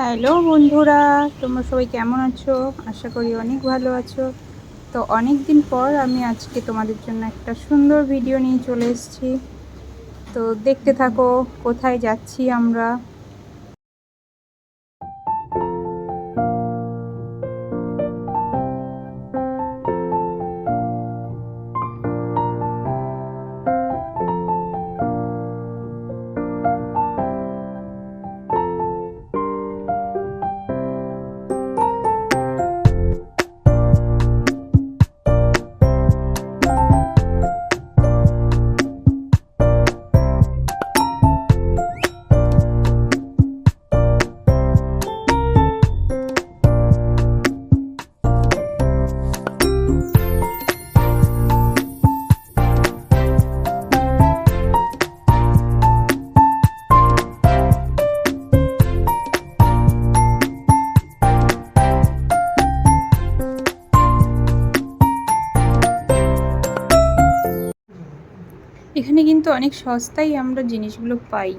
Hello বন্ধুরা, তোমরা সবাই কেমন আছো? আশা করি অনেক ভালো আছো। তো অনেক দিন পর আমি আজকে তোমাদের জন্য একটা সুন্দর ভিডিও নিয়ে চলে এসেছি। তো দেখতে থাকো, কোথায় যাচ্ছি আমরা? এখানে কিন্তু অনেক সস্তায় আমরা জিনিসগুলো পাই।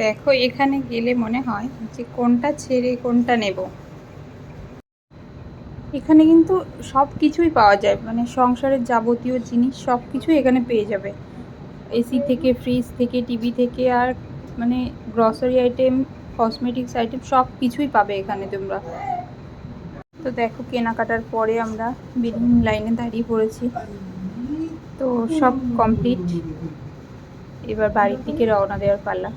দেখো, এখানে গেলে মনে হয় যে কোনটা ছেড়ে কোনটা নেব। এখানে কিন্তু সব কিছুই পাওয়া যায় মানে সংসারের যাবতীয় জিনিস সব কিছুই এখানে পেয়ে যাবে। এসি থেকে, ফ্রিজ থেকে, টিভি থেকে আর মানে গ্রসারি আইটেম কসমেটিক্স আইটেম সব কিছুই পাবে এখানে তোমরা। তো দেখো, কেনাকাটার পরে আমরা বিল্ডিং লাইনে দাঁড়িয়ে পড়েছি। তো সব কমপ্লিট এবার বাড়ির দিকে রওনা দেওয়ার পাল্লা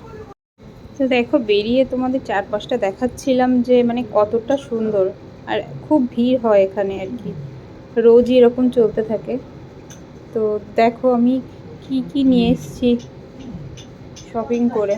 তো দেখো, বেরিয়ে তোমাদের চারপাশটা দেখাচ্ছিলাম যে মানে কতটা সুন্দর। আর খুব ভিড় হয় এখানে আর কি। রোজই এরকম চলতে থাকে। তো দেখো আমি কি কি নিয়ে এসেছি শপিং করে।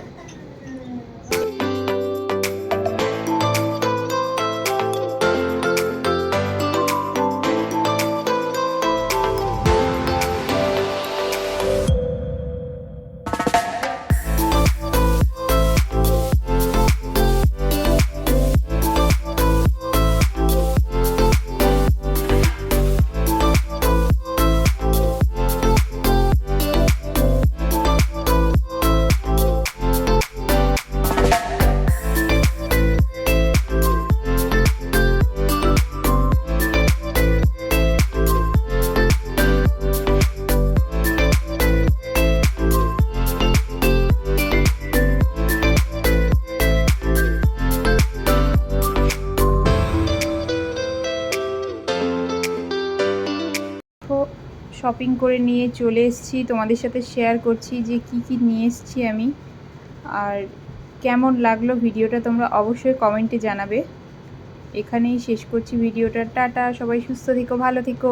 শপিং করে নিয়ে চলে এসেছি। তোমাদের সাথে শেয়ার করছি যে কি কি নিয়ে এসেছি আমি। আর কেমন লাগল ভিডিওটা তোমরা অবশ্যই কমেন্টে জানাবে। এখানেই শেষ করছি ভিডিওটা। টাটা, সবাই সুস্থ থেকো, ভালো থেকো।